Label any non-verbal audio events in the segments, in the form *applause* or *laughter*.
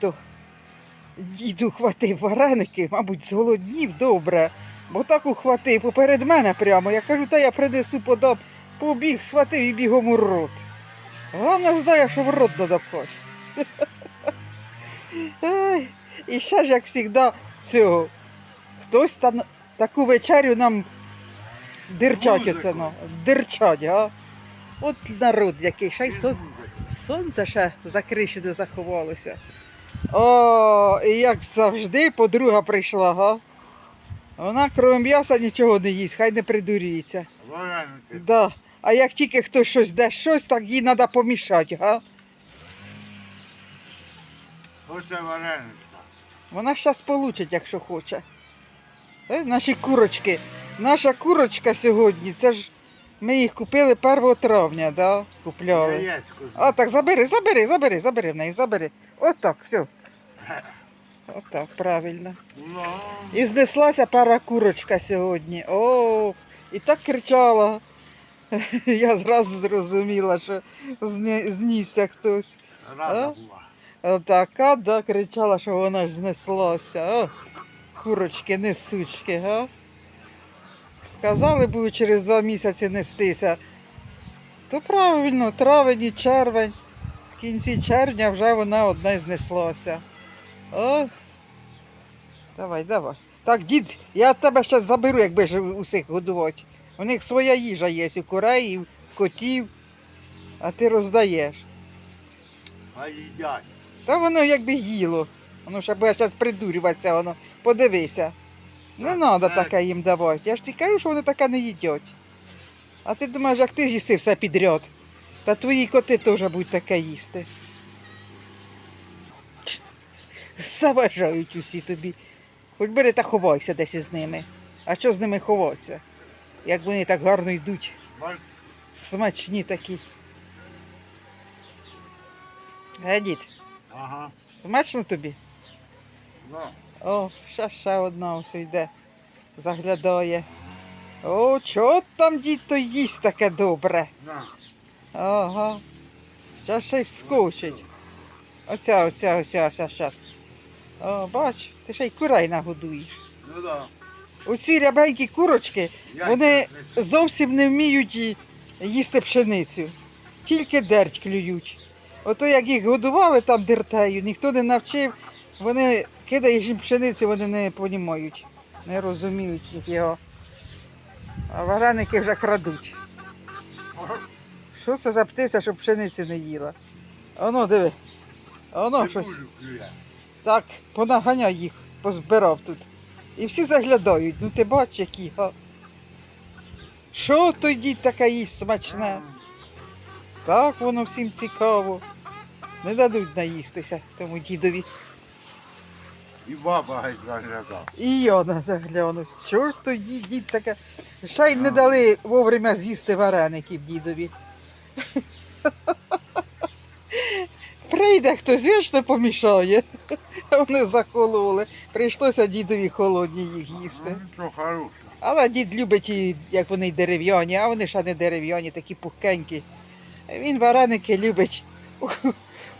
то діду хватив вареники, мабуть, зголоднів добре, бо так ухватив поперед мене прямо. Я кажу, та я принесу подам, побіг, схватив і бігом у рот. Головне знає, що в рот треба *laughs* І ще ж, як завжди, цього. Хтось там таку вечерю нам дирчать оце, ну, дирчать, а? От народ який, ще й сон, сонце ще за криші не заховалося. О, і як завжди, подруга прийшла, га? Вона крім м'яса нічого не їсть, хай не придурюється. Вареники. Да. А як тільки хтось щось де щось, так їй треба помішати, га? Оце вареничка. Вона щас получить, якщо хоче. Е, наші курочки. Наша курочка сьогодні, це ж ми їх купили 1 травня, да? Купляли. Яєчко. А так, забери, забери, забери, забери в неї, забери. Отак, все. Отак, правильно. Ну, І знеслася пара курочка сьогодні. О, і так кричала. *laughs* Я зразу зрозуміла, що знісся хтось. рада була. Така, да, кричала, що вона ж знеслася. О, курочки, несучки, га? Сказали будуть через два місяці нестися. То правильно, травень і червень. В кінці червня вже вона одна знеслася. О. Давай, давай. Так, дід, я тебе ще заберу, якби ж усіх годувати. У них своя їжа є, і курей, і котів, а ти роздаєш. А їдять. Та воно якби їло. Воно ще буде зараз придурюватися, воно. Подивися. Не треба таке їм давати. Я ж ти кажу, що вони таке не їдять. А ти думаєш, як ти з'їси все підряд. Та твої коти теж будуть таке їсти. Заважають усі тобі. Хоч бери та ховайся десь із ними. А що з ними ховатися? Як вони так гарно йдуть, смачні такі. Ге, дід, Ага. смачно тобі? Ну, О, ще ще одна ось йде, заглядає. О, чого там дід то їсть таке добре? Ага. Ще ще й вскочить. Оця, оця, оця, оця, щас. О, бач, ти ще й курей нагодуєш. Ну да. Оці рябенькі курочки, Вони зовсім не вміють їсти пшеницю. Тільки дерть клюють. Ото як їх годували там дертею, ніхто не навчив, вони кидаєш їм пшеницю, вони не понімають, не розуміють його. А вареники вже крадуть. Що це за птиця, щоб пшениці не їла? Оно, диви. Оно щось. Так, понаганяй їх, позбирав тут. І всі заглядають, ну ти бач, які. Га. Що то дід таке їсть смачне? Так воно всім цікаво. Не дадуть наїстися тому дідові. І баба геть заглядав. І я на загляну. Що ж то дід, дід таке? Ще й не дали вовремя з'їсти вареників дідові. *laughs* Прийде хтось вічно помішає. Вони закололи. Прийшлося дідові холодні їх їсти. Ну, нічого хорошого. Але дід любить, і, як вони дерев'яні, а вони ще не дерев'яні, такі пухкенькі. Він вареники любить у,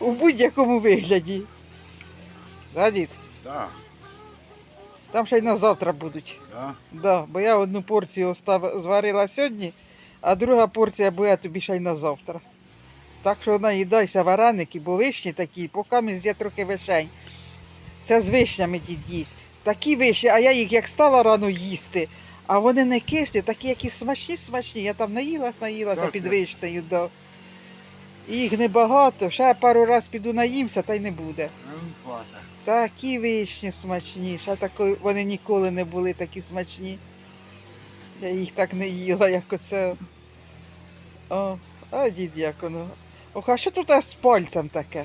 у будь-якому вигляді. Да, дід? Да, Там ще й на завтра будуть. да. Да, бо я одну порцію остав, зварила сьогодні, а друга порція буде тобі ще й на завтра. Так що наїдайся вареники, бо вишні такі, поки є трохи вишень. Це з вишнями дід їсть. Такі вишні, а я їх як стала рано їсти, а вони не кислі, такі які смачні, смачні. Я там наїлась, наїлася під вишнею. І їх небагато, ще пару раз піду наїмся, та й не буде. Ну. Такі вишні смачні, ще такої, вони ніколи не були такі смачні. Я їх так не їла, як оце. О, а дід як воно. Ох, а що тут з пальцем таке?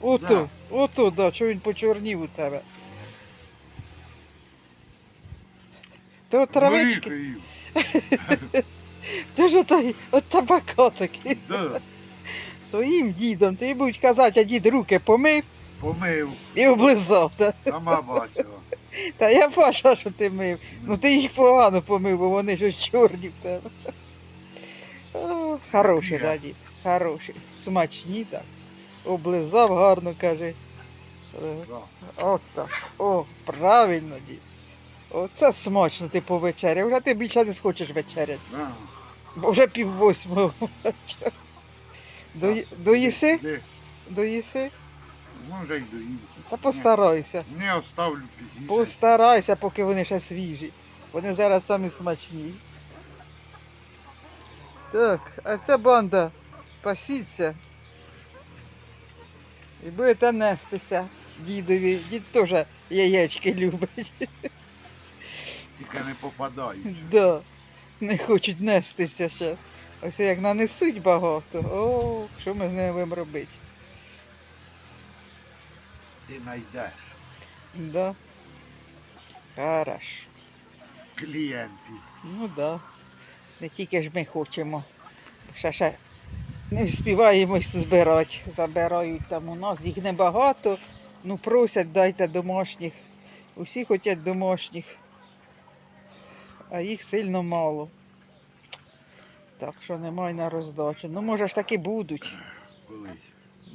Ото, Да. ото, да, що він почорнів у тебе. То травички, Горіхи їв. *laughs* то ж отой, от табака такий. Да. *laughs* Своїм дідом, й будуть казати, а дід руки помив Помив. і облизав. Та, Сама бачила. *laughs* та я бачила, що ти мив. Ну ти їх погано помив, бо вони ж чорні в тебе. О, хороші, да, дід. Хороші. Смачні так. Облизав гарно, каже. Е, Да. От так. О, правильно, дід. Оце смачно ти повечеряв. Вже ти більше не схочеш вечеряти. Бо вже пів восьмого вечора. Дої- Доїси? Доїси? Може й доїм. Та постарайся. Не оставлю пізніше. Постарайся, поки вони ще свіжі. Вони зараз самі смачні. Так, а ця банда пасіться. І будете нестися дідові. Дід теж яєчки любить. Тільки не попадають. Да. Не хочуть нестися ще. Ось як нанесуть багато. О, що ми з ними будемо робити? Ти знайдеш Да. Хорошо. клієнтів. Ну да. Не тільки ж ми хочемо. Ще ще не вспіваємось збирати. Забирають там у нас. Їх небагато. Ну просять, дайте домашніх. Усі хочуть домашніх. А їх сильно мало. Так що немає на роздачу. Ну, може ж таки будуть. Колись.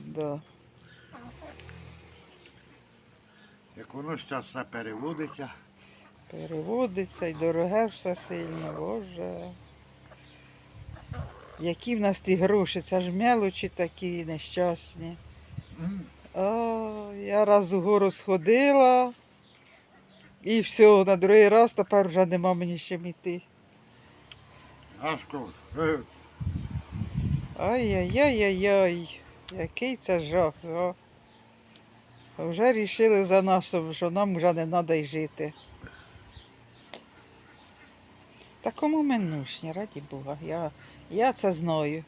Да. Як воно зараз все переводиться, Переводиться і дороге все сильно, боже. Які в нас ті гроші, це ж мелочі такі нещасні. А, я раз у гору сходила і все, на другий раз тепер вже нема мені чим йти. Ай-яй-яй-яй-яй, який це жах. А. Вже рішили за нас, що нам вже не треба й жити. Та кому ми раді Бога. Я, я це знаю.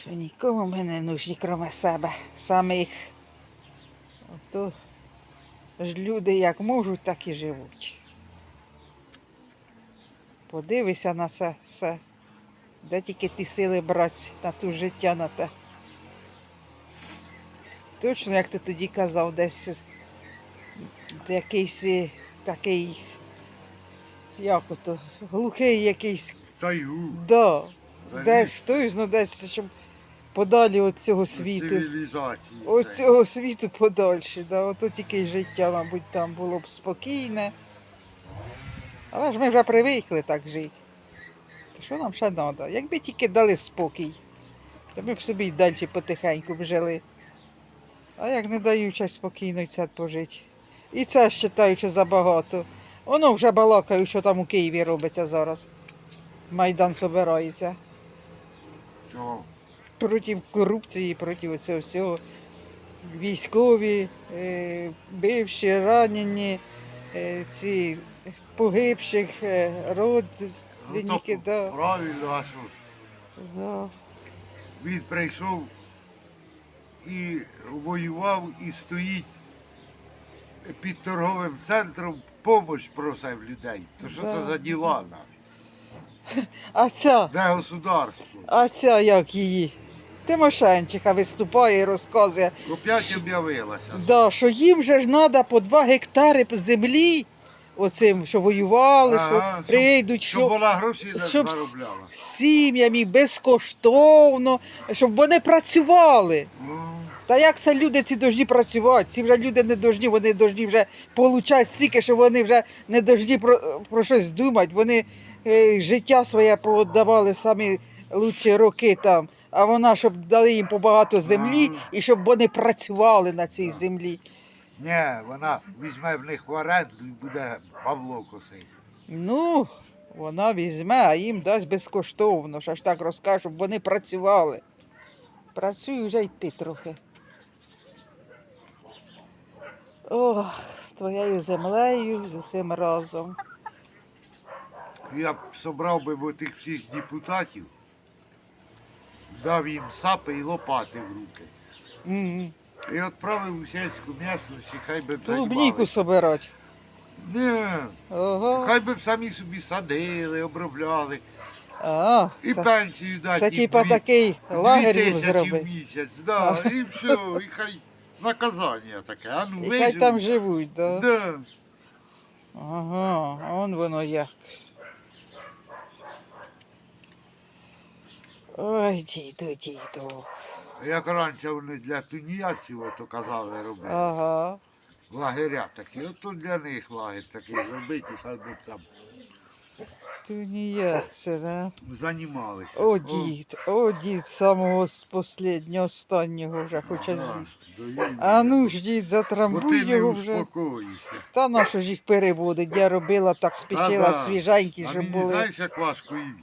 Що нікому ми не нужні, крім себе, самих. Ото ж люди як можуть, так і живуть. Подивися на це все. Де тільки ті сили брати на ту життя на те. Точно, як ти тоді казав, десь якийсь е, такий, як ото, глухий якийсь, Тайгу. да, Завіс десь той, ну десь, щоб подалі від цього світу. Цивілізації. Цього світу подальше, да, ото тільки життя, мабуть, там було б спокійне. Але ж ми вже привикли так жити. То що нам ще треба? Якби тільки дали спокій, то ми б собі й далі потихеньку б жили. А як не дають час спокійно й це пожити. І це вважаю, що забагато. Воно вже балакаю, що там у Києві робиться зараз. Майдан собирається Чого? проти корупції, проти цього всього. Військові, е, бивші, ранені, е, ці погибших, е, родственники, Ну, да, Правильно, а що ж. да. Він прийшов і воював і стоїть під торговим центром, помощь просив людей. То що Да. це за діла навіть? А ця, Де государство? а ця як її? Тимошенчиха виступає і розказує, Опять об'явилася. да, що їм же ж треба по два гектари землі, оцим, що воювали, Ага, що щоб- прийдуть, Щоб що вона гроші не щоб с- заробляла. сім'ями безкоштовно, щоб вони працювали. Ну, Та як це люди ці должні працювати? Ці вже люди не должні, вони должні вже получати стільки, що вони вже не должні про, про щось думати. Вони життя своє подавали самі лучші роки там. А вона, щоб дали їм побагато землі і щоб вони працювали на цій землі. ні, вона візьме в них в оренду і буде бабло косити. Ну, вона візьме, а їм дасть безкоштовно. Що ж так розкаже, щоб вони працювали. Працюю вже йти трохи. Ох, з твоєю землею, з усім разом. Я б собрав би тих всіх депутатів, дав їм сапи і лопати в руки. М, І відправив у сільську місцевість, і хай би б Клубніку собирать. Ні, Ого. хай би самі собі садили, обробляли. А, І це, пенсію дати. це типа такий лагерь їм тисячі в місяць, да, і все, і хай наказання таке. А ну І хай там живуть, да? Да. Ага, а он воно як. Ой, діду, діду. Як раніше вони для тунеядців, ото казали робити. Ага. Лагеря такі, ото для них лагерь такий зробити, хай би там Тунеядці, да? займалися. О, дід, о, дід, самого з последнього, останнього вже хоче Ага, жити. А ну ж, дід, Бо затрамбуй не його вже. успокоїшся. Та на що ж їх переводить? Я робила так, спішила Та-да. свіженькі, А щоб мені були. знаєш, як важко їсти?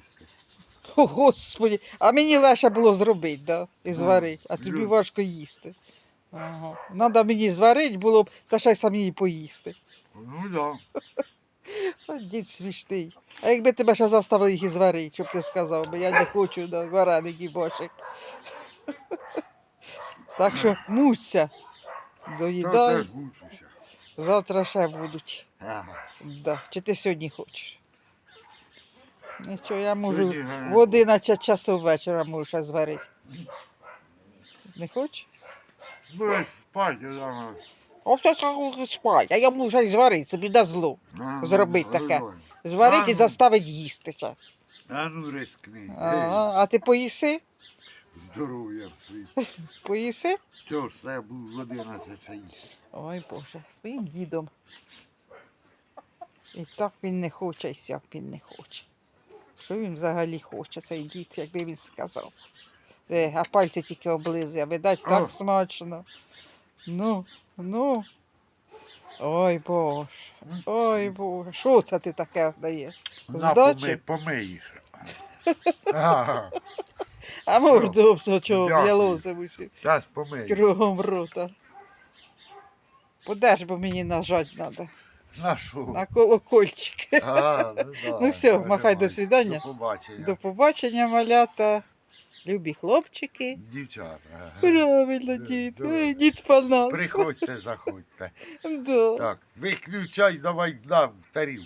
О, Господі, а мені легше було зробити, да? І зварити, а тобі важко їсти. Ага. Надо мені зварити було б, та ще й самі поїсти. Ну да. *laughs* О, дід смішний. А якби тебе ще заставили їх і зварити, щоб ти сказав, бо я не хочу да, вареників бочок. *laughs* Так що муться, доїдай, завтра ще будуть. Ага. Да. Чи ти сьогодні хочеш? Нічого, я можу в 11 часов вечора можу ще зварити. Не хочеш? Будеш спати, ага. Ось так спать, а я можу й зварити, собі на зло. Ага, Зробить таке. Зварити і ну. заставити їсти. ще. А ну рискни. Ага. А ти поїси? Здоров'я свій. *laughs* Поїси? Чого ж це був в 11 ще їсти? Ой Боже, своїм дідом. І так він не хоче, і сяк він не хоче. Що він взагалі хоче, цей дід, якби він сказав. Е, а пальці тільки облизує, видать, так смачно. Ну, ну. Ой Боже, ой Боже, що це ти таке даєш? Здачі? помий-. Ага. *laughs* А морду до чого Дякую. в'ялося усі Зараз помиєш. кругом рота. Подеш, бо мені нажать треба. На що? На колокольчик. А, ну, да, *laughs* Ну все, махай до свидання. До побачення. До побачення, малята. Любі хлопчики. Дівчата. Правильно, Да, дід. да. Ой, Дід по нас. Приходьте, заходьте. *laughs* Да. Так, виключай, давай нам тарілку.